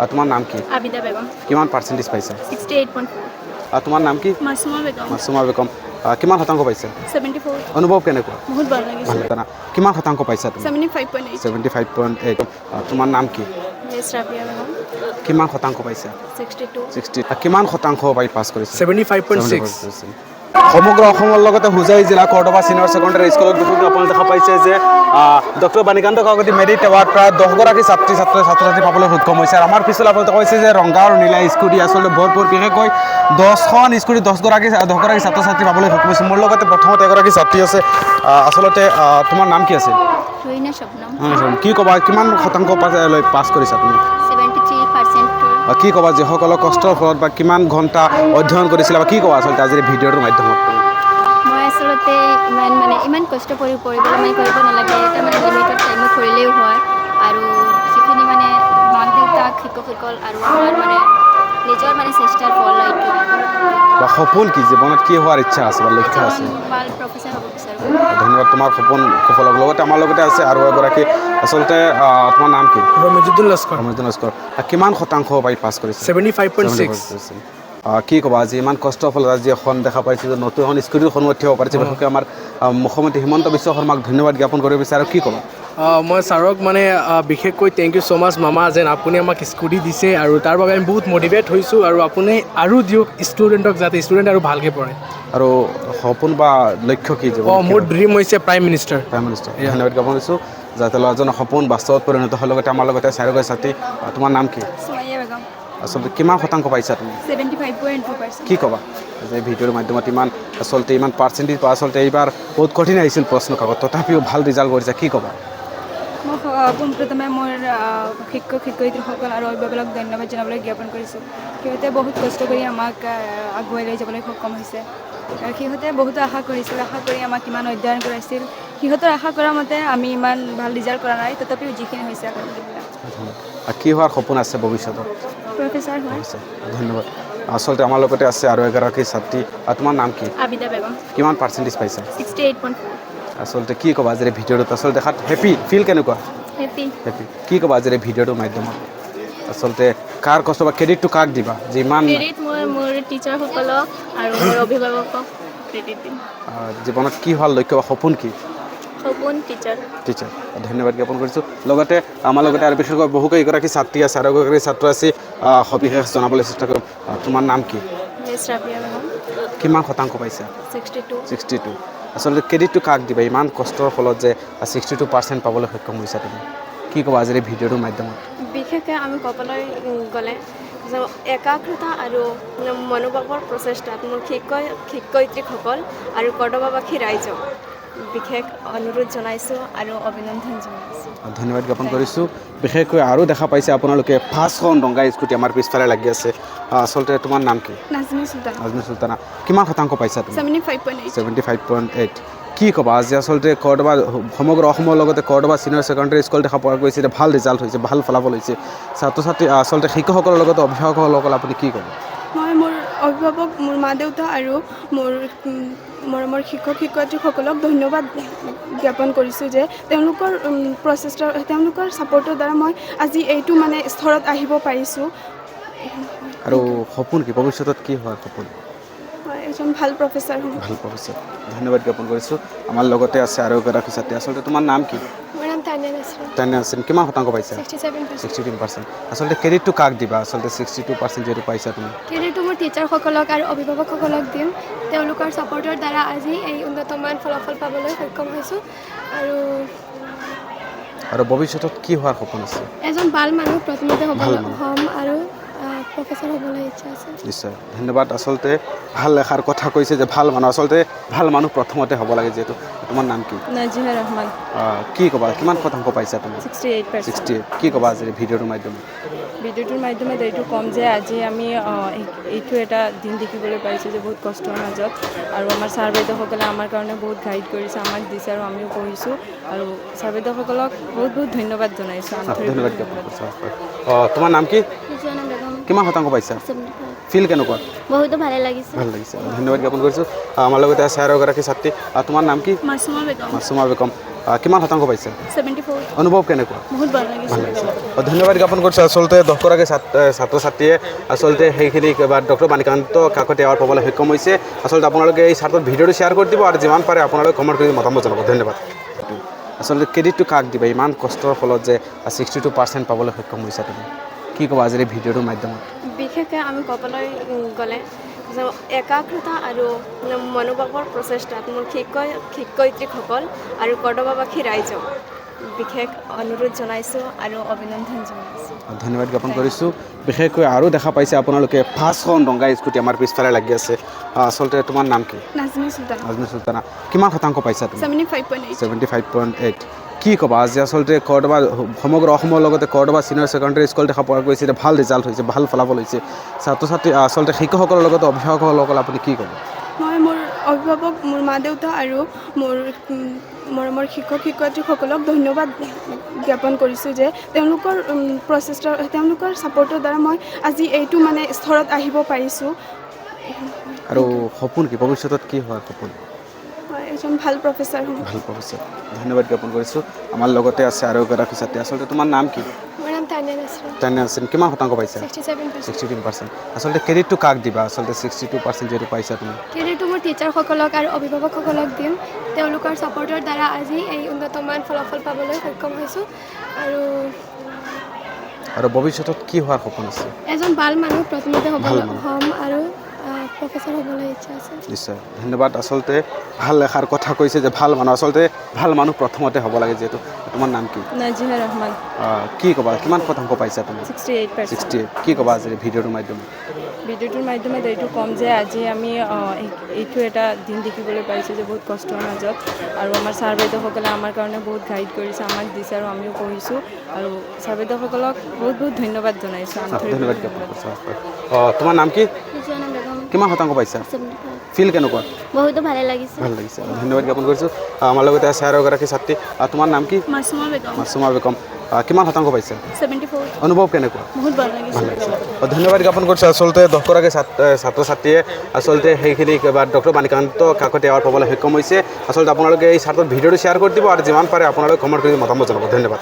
আহ, তোমাৰ নাম কি? আবিদা বেগম। কিমান পাৰ্চেণ্টেজ পাইছা? ছিক্সটি এইট পইণ্ট ফ'ৰ তোমাৰ নাম কি? মাছুমা বেগম। মাছুমা বেগম। কিমান শতাংশ পাইছা? ছেভেণ্টি ফ'ৰ অনুভৱ কেনেকুৱা? বহুত ভালো ভালো লাগিছে না? কিমান শতাংশ পাইছা তুমি? Seventy five point eight seventy five point eight তোমাৰ নাম কি? কিমান শতাংশ পাইছা? ছিক্সটি টু ছিক্সটি কিমান শতাংশ পাই পাছ কৰিছা? ছেভেণ্টি ফাইভ পইণ্ট ছিক্স সমগ্ৰ অসমৰ লগতে হোজাই জিলা কৰ্দবা চিনিয়ৰ ছেকেণ্ডেৰী স্কুলত বিশেষকৈ আপোনালোকে দেখা পাইছে যে doctor Banikanta Kakati merit award প্ৰায় দহগৰাকী ছাত্ৰী ছাত্ৰ ছাত্ৰ ছাত্ৰী পাবলৈ সক্ষম হৈছে। আৰু আমাৰ পিছলৈ আপোনালোকে কৈছে যে ৰংগা আৰু নীলা স্কুটি আচলতে ভৰপূৰ বিশেষকৈ দহখন স্কুটি দহগৰাকী দহগৰাকী ছাত্ৰ ছাত্ৰী পাবলৈ সক্ষম হৈছে। মোৰ লগতে প্ৰথমতে এগৰাকী ছাত্ৰী আছে। আচলতে তোমাৰ নাম কি আছিল? কি ক'বা কিমান শতাংশ পাছ কৰিছা তুমি? কি ক'বা যিসকলৰ কষ্টৰ ফলত বা কিমান ঘণ্টা অধ্যয়ন কৰিছিলা বা কি ক'বা আচলতে আজিৰ ভিডিঅ'টোৰ মাধ্যমত? মই আচলতে ইমান মানে ইমান কষ্ট কৰি পঢ়িবলৈ মানে কৰিব নালাগে এটা মানে লিমিটেড টাইমত কৰিলেও হয়। আৰু যিখিনি মানে মাক দেউতাক শিক্ষকসকল আৰু মানে নিজৰ মানে চেষ্টাৰ ফল এইটো। বা সপোন কি? জীৱনত কি হোৱাৰ ইচ্ছা আছে বা লক্ষ্য আছে? ধন্যবাদ তোমাৰ সপোন সফল হ'ব লগতে আমাৰ লগতে আছে আৰু এগৰাকী আচলতে তোমাৰ নাম কি? ৰমিজুদ্দিন লস্কৰ। ৰমেশজন লস্কৰ। কিমান শতাংশ পাই পাছ কৰিছে? ছেভেণ্টি ফাইভ পইণ্ট ছিক্স কি ক'বা আজি ইমান কষ্টৰ ফলত আজি এখন দেখা পাইছোঁ যে নতুন এখন স্কুটিৰ সন্মুখত থিব পাৰিছে। বিশেষকৈ আমাৰ মুখ্যমন্ত্ৰী হিমন্ত বিশ্ব শৰ্মাক ধন্যবাদ জ্ঞাপন কৰিব বিচাৰোঁ। কি ক'বা? মই ছাৰক মানে বিশেষকৈ থেংক ইউ ছ' মাছ মামা যেন আপুনি আমাক স্কুটি দিছে আৰু তাৰ বাবে আমি বহুত মটিভেট হৈছোঁ আৰু আপুনি আৰু দিয়ক ষ্টুডেণ্টক যাতে ষ্টুডেণ্ট আৰু ভালকৈ পঢ়ে। আৰু সপোন বা লক্ষ্য কি অঁ মোৰ ড্ৰিম হৈছে প্ৰাইম মিনিষ্টাৰ প্ৰাইম মিনিষ্টাৰ ধন্যবাদ জ্ঞাপন কৰিছোঁ। যাতে ল'ৰাজনৰ সপোন বাস্তৱত পৰিণত হোৱাৰ লগতে আমাৰ লগতে চাৰিগৰাকী ছাত্ৰী তোমাৰ নাম কি? আচলতে কিমান শতাংশ পাইছা তুমি? কি ক'বা? যে ভিডিঅ'ৰ মাধ্যমত ইমান আচলতে ইমান পাৰ্চেণ্টেজ পোৱা আচলতে এইবাৰ বহুত কঠিন আহিছিল প্ৰশ্ন কাকত তথাপিও ভালো ৰিজাল্ট কৰিছে কি ক'বা? মই স- পোনপ্ৰথমে মোৰ শিক্ষক শিক্ষয়িত্ৰীসকল আৰু অভিভাৱকক ধন্যবাদ জনাবলৈ জ্ঞাপন কৰিছোঁ। সিহঁতে বহুত কষ্ট কৰি আমাক আগুৱাই লৈ যাবলৈ সক্ষম হৈছে। সিহঁতে বহুতো আশা কৰিছিল আশা কৰি আমাক ইমান অধ্যয়ন কৰাইছিল। সিহঁতৰ আশা কৰা মতে আমি ইমান ভালো ৰিজাল্ট কৰা নাই তথাপিও যিখিনি হৈছে আলহামদুলিল্লাহ কি হোৱাৰ সপোন আছে ভৱিষ্যতত? প্ৰফেচাৰ হয় ধন্যবাদ। আচলতে আমাৰ লগতে আছে আৰু এগৰাকী ছাত্ৰী আৰু তোমাৰ নাম কি? আবিদা বেগম। কিমান পাৰ্চেণ্টেজ পাইছা? ছিক্সটি এইট পইণ্ট আচলতে কি ক'বা আজিৰ ভিডিঅ'টোত? আচলতে দেখাত হেপী ফিল কেনেকুৱা? হেপী হেপী কি ক'বা আজিৰ ভিডিঅ'টোৰ মাধ্যমত? আচলতে কাৰ কষ্ট বা ক্ৰেডিটটো কাক দিবা? যে ইমান ক্ৰেডিট মই মোৰ টিচাৰসকলক আৰু মোৰ অভিভাৱকক ক্ৰেডিট দিম। জীৱনত কি হোৱাৰ লক্ষ্য বা সপোন কি? টিচাৰ টিচাৰ ধন্যবাদ জ্ঞাপন কৰিছোঁ। লগতে আমাৰ লগতে আৰু বিশেষকৈ বহুকেইগৰাকী ছাত্ৰী আছে আৰু এগৰাকী ছাত্ৰ আছে সবিশেষ জনাবলৈ চেষ্টা কৰিম। তোমাৰ নাম কি? কিমান শতাংশ পাইছা? ছিক্সটি টু আচলতে ক্ৰেডিটটো কাক দিবা? ইমান কষ্টৰ ফলত যে ছিক্সটি টু পাৰ্চেণ্ট পাবলৈ সক্ষম হৈছা তুমি। কি ক'বা আজিৰ এই ভিডিঅ'টোৰ মাধ্যমত? বিশেষকৈ আমি ক'বলৈ গ'লে একাগ্ৰতা আৰু মনোভাৱৰ প্ৰচেষ্টাত মোৰ শিক্ষক শিক্ষয়িত্ৰীসকল আৰু কৰ্দবাবাসী ৰাইজক বিশেষ অনুৰোধ জনাইছোঁ আৰু অভিনন্দন জনাইছোঁ। ধন্যবাদ জ্ঞাপন কৰিছোঁ। বিশেষকৈ আৰু দেখা পাইছে আপোনালোকে পাঁচখন ৰঙা স্কুটি আমাৰ পিছফালে লাগি আছে। আচলতে তোমাৰ নাম কি? নাজমি চুলতান। কিমান শতাংশ পাইছা তুমি? Seventy five point eight seventy five point eight কি ক'বা আজি আচলতে কৰ্দবা সমগ্ৰ অসমৰ লগতে কৰ্দবা চিনিয়ৰ ছেকেণ্ডেৰী স্কুল দেখা পোৱা গৈছে ভালো ৰিজাল্ট হৈছে ভালো ফলাফল হৈছে। ছাত্ৰ ছাত্ৰী আচলতে শিক্ষকসকলৰ লগতে অভিভাৱকসকলক আপুনি কি ক'ব? অভিভাৱক মোৰ মা দেউতা আৰু মোৰ মৰমৰ শিক্ষক শিক্ষয়িত্ৰীসকলক ধন্যবাদ জ্ঞাপন কৰিছোঁ যে তেওঁলোকৰ প্ৰচেষ্টাৰ তেওঁলোকৰ ছাপৰ্টৰ দ্বাৰা মই আজি এইটো মানে স্তৰত আহিব পাৰিছোঁ। আৰু সপোন কি? ভৱিষ্যতত কি হোৱাৰ সপোন? এজন ভালো প্ৰফেচাৰ ভালো ভৱিষ্যত ধন্যবাদ জ্ঞাপন কৰিছোঁ। আমাৰ লগতে আছে আৰু এগৰাকী ছাত্ৰী। আচলতে তোমাৰ নাম কি? আছে কিমান শতাংশ পাইছা? ছিক্সটি পাৰ্চেণ্ট ছিক্সটি পাৰ্চেণ্ট আচলতে ক্ৰেডিটটো কাক দিবা? আচলতে ছিক্সটি টু পাৰ্চেণ্ট যিহেতু পাইছা তুমি। ক্ৰেডিটটো মোৰ টিচাৰসকলক আৰু অভিভাৱকসকলক দিম। তেওঁলোকৰ ছাপৰ্টৰ দ্বাৰা আজি এই উন্নতমান ফলাফল পাবলৈ সক্ষম হৈছোঁ। আৰু আৰু ভৱিষ্যতত কি হোৱাৰ সপোন আছে? এজন ভালো মানুহ প্ৰথমতে হ'ব হ'ম আৰু প্ৰফেচাৰ হ'বলৈ ইচ্ছা আছে। নিশ্চয়। ধন্যবাদ। আচলতে ভালো এষাৰ কথা কৈছে যে ভালো মানুহ। আচলতে ভালো মানুহ প্ৰথমতে হ'ব লাগে যিহেতু। তোমাৰ নাম কি? নাজিহা ৰহমান। কি ক'বা? কিমান শতাংশ পাইছা তুমি? ছিক্সটি এইট কি ক'বা আজি ভিডিঅ'টোৰ মাধ্যমত ভিডিঅ'টোৰ মাধ্যমত এইটো ক'ম যে আজি আমি এইটো এটা দিন দেখিবলৈ পাইছোঁ যে বহুত কষ্টৰ মাজত। আৰু আমাৰ ছাৰ বাইদেউসকলে আমাৰ কাৰণে বহুত গাইড কৰিছে আমাক দিছে আৰু আমিও পঢ়িছোঁ। আৰু ছাৰ বাইদেউসকলক বহুত বহুত ধন্যবাদ জনাইছোঁ। ধন্যবাদ তোমাৰ নাম কি? কিমান শতাংশ পাইছা? ফিল কেনেকুৱা? বহুতো ভালে লাগিছে। ভালো লাগিছে। ধন্যবাদ জ্ঞাপন কৰিছোঁ। আমাৰ লগতে আছে আৰু এগৰাকী ছাত্ৰী। তোমাৰ নাম কি? মাছুমা বেগম। কিমান শতাংশ পাইছে? অনুভৱ কেনেকুৱা? ভালো লাগিছে। ভালো লাগিছে। অ, ধন্যবাদ জ্ঞাপন কৰিছোঁ। আচলতে দহগৰাকী ছাত্ৰ ছাত্ৰ ছাত্ৰীয়ে আচলতে সেইখিনি বা ডক্টৰ বাণীকান্ত কাকতি এৱাৰ্ড পাবলৈ সক্ষম হৈছে। আচলতে আপোনালোকে এই ছাত্ৰৰ ভিডিঅ'টো শ্বেয়াৰ কৰি দিব আৰু যিমান পাৰে আপোনালোকে কমেণ্ট কৰি মতামত জনাব। ধন্যবাদ। আচলতে ক্ৰেডিটটো কাক দিবা? ইমান কষ্টৰ ফলত যে ছিক্সটি টু পাৰ্চেণ্ট পাবলৈ সক্ষম হৈছা তুমি। কি ক'বা আজিৰ ভিডিঅ'টোৰ মাধ্যমত? বিশেষকৈ আমি ক'বলৈ গ'লে যে একাগ্ৰতা আৰু মনোভাৱৰ প্ৰচেষ্টাত মোৰ শিক্ষক শিক্ষয়িত্ৰীসকল আৰু কৰ্দবাবাসী ৰাইজক বিশেষ অনুৰোধ জনাইছোঁ আৰু অভিনন্দন জনাইছোঁ। ধন্যবাদ জ্ঞাপন কৰিছোঁ। বিশেষকৈ আৰু দেখা পাইছে আপোনালোকে পাঁচখন ডংগা স্কুটি আমাৰ পিছফালে লাগি আছে। আচলতে তোমাৰ নাম কি? নাজমি চুলতান। আজমি চুলতানা। কিমান শতাংশ পাইছা তুমি? ছেভেণ্টি ফাইভ পইণ্ট এইট কি ক'বা? আজি আচলতে কৰ্দবা সমগ্ৰ অসমৰ লগতে কৰ্দবা ছিনিয়ৰ ছেকেণ্ডেৰী স্কুল দেখা পোৱা গৈছে এতিয়া ভালো ৰিজাল্ট হৈছে ভালো ফলাফল হৈছে। ছাত্ৰ ছাত্ৰী আচলতে শিক্ষকসকলৰ লগতে অভিভাৱকসকলক আপুনি কি ক'ব? মই মোৰ অভিভাৱক মোৰ মা দেউতা আৰু মোৰ মৰমৰ শিক্ষক শিক্ষয়িত্ৰীসকলক ধন্যবাদ জ্ঞাপন কৰিছোঁ যে তেওঁলোকৰ উম, প্ৰচেষ্টাৰ তেওঁলোকৰ ছাপৰ্টৰ দ্বাৰা মই আজি এইটো মানে স্তৰত আহিব পাৰিছোঁ। আৰু সপোন কি? ভৱিষ্যতত কি হয় সপোন? এজন ভালো প্ৰফেচাৰ হ'ম ভালো ভৱিষ্যত ধন্যবাদ জ্ঞাপন কৰিছোঁ। আমাৰ লগতে আছে আৰু এগৰাকী ছাত্ৰী। আচলতে তোমাৰ নাম কি? মোৰ নাম তানিয়া নাছৰ কিমান শতাংশ পাইছা? ছিক্সটি ছেভেন ছিক্সটি পাৰ্চেণ্ট আচলতে ক্ৰেডিটটো কাক দিবা? আচলতে ছিক্সটি টু পাৰ্চেণ্ট যিহেতু পাইছা তুমি। ক্ৰেডিটটো মোৰ টিচাৰসকলক আৰু অভিভাৱকসকলক দিম। তেওঁলোকৰ ছাপৰ্টৰ দ্বাৰা আজি এই উন্নতমান ফলাফল পাবলৈ সক্ষম হৈছোঁ। আৰু আৰু ভৱিষ্যতত কি হোৱাৰ সপোন আছে? এজন ভালো মানুহ প্ৰথমতে হ'ব হ'ম আৰু প্ৰফেচাৰ হ'বলৈ ইচ্ছা আছে। নিশ্চয়। ধন্যবাদ। আচলতে ভালো এষাৰ কথা কৈছে যে ভালো মানুহ। আচলতে ভালো মানুহ প্ৰথমতে হ'ব লাগে যিহেতু। তোমাৰ নাম কি? নাজিহা ৰহমান। কি ক'বা? কিমান শতাংশ পাইছা তুমি? ছিক্সটি এইট কি ক'বা আজি ভিডিঅ'টোৰ মাধ্যমত ভিডিঅ'টোৰ মাধ্যমত এইটো ক'ম যে আজি আমি এইটো এটা দিন দেখিবলৈ পাইছোঁ যে বহুত কষ্টৰ মাজত। আৰু আমাৰ ছাৰ বাইদেউসকলে আমাৰ কাৰণে বহুত গাইড কৰিছে আমাক দিছে আৰু আমিও পঢ়িছোঁ। আৰু ছাৰ বাইদেউসকলক বহুত বহুত ধন্যবাদ জনাইছোঁ। ধন্যবাদ অঁ তোমাৰ নাম কি? কিমান শতাংশ পাইছা? ফিল কেনেকুৱা? বহুতো ভালে লাগিছে। ভালো লাগিছে। ধন্যবাদ জ্ঞাপন কৰিছোঁ। আমাৰ লগতে আছে আৰু এগৰাকী ছাত্ৰী। তোমাৰ নাম কি? মাছুমা বেগম। মাছুমা বেগম। কিমান শতাংশ পাইছা? অনুভৱ কেনেকুৱা? ভালো লাগিছে। ভালো লাগিছে। অ, ধন্যবাদ জ্ঞাপন কৰিছোঁ। আচলতে দহগৰাকী ছাত্ৰ ছাত্ৰ ছাত্ৰীয়ে আচলতে সেইখিনি বা ডক্টৰ বাণীকান্ত কাকতি এৱাৰ্ড পাবলৈ সক্ষম হৈছে। আচলতে আপোনালোকে এই ছাত্ৰৰ ভিডিঅ'টো শ্বেয়াৰ কৰি দিব আৰু যিমান পাৰে আপোনালোকে কমেণ্ট কৰি মতামত জনাব। ধন্যবাদ।